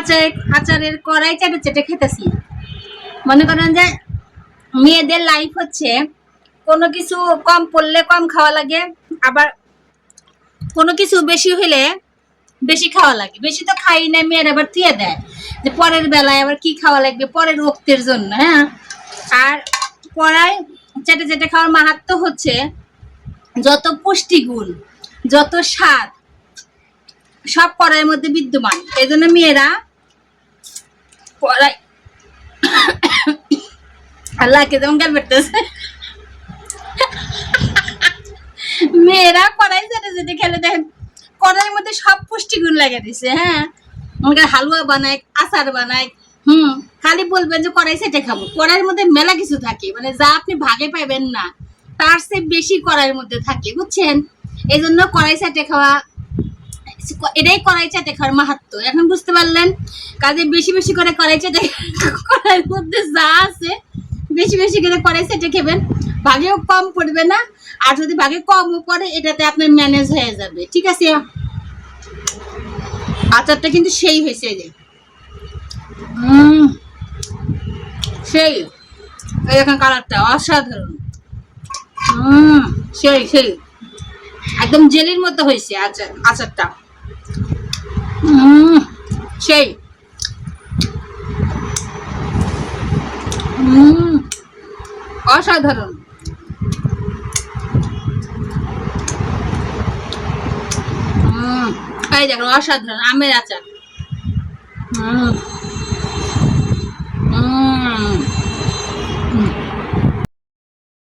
আচার, আচারের কড়াই চেটে চেটে খেতেছি। মনে করেন যে মেয়েদের লাইফ হচ্ছে, কোনো কিছু কম পড়লে কম খাওয়া লাগে, আবার কোনো কিছু বেশি হলে বেশি খাওয়া লাগে। বেশি তো খাই না মেয়ের আবার থুয়ে দেয় যে পরের বেলায় আবার কি খাওয়া লাগবে, পরের রক্তের জন্য হ্যাঁ? আর কড়াই চেটে চেটে খাওয়ার মাহাত্ম হচ্ছে যত পুষ্টিগুণ, যত স্বাদ, সব কড়াইয়ের মধ্যে বিদ্যমান। এই জন্য মেয়েরা কড়াই আল্লাহকে যেমন গাল পেটতেছে মেয়েরা কড়াই যেতে যেতে খেলে দেখেন, কড়াইয়ের মধ্যে সব পুষ্টিগুণ লাগিয়ে দিছে হ্যাঁ? আমাকে হালুয়া বানায়, আচার বানায়, হুম? খালি বলবেন যে কড়াই সেটে খাব। কড়াইয়ের মধ্যে মেলা কিছু থাকে মানে যা আপনি ভাগে পাইবেন না, তার চেয়ে বেশি কড়াইয়ের মধ্যে থাকে, বুঝছেন? এই জন্য কড়াই সেটে খাওয়া এটাই কড়াই চাটে খাওয়ার মাহাত্ম। এখন বুঝতে পারলেন কাজে বেশি বেশি করে কড়াই চাটে কড়াইয়ের মধ্যে যা আছে বেশি বেশি করে কড়াই সেটে খেবেন। ভাগেও কম পড়বে না আর যদি ভাগে কমও পড়ে এটাতে আপনার ম্যানেজ হয়ে যাবে। ঠিক আছে? আচারটা কিন্তু সেই হয়েছে যে। সেই। এই দেখেন কালারটা অসাধারণ। উম, সেই সেই। একদম জেলির মতো হয়েছে আচার আচারটা। সেই। অসাধারণ। অসাধারণ আমের আচার। উম,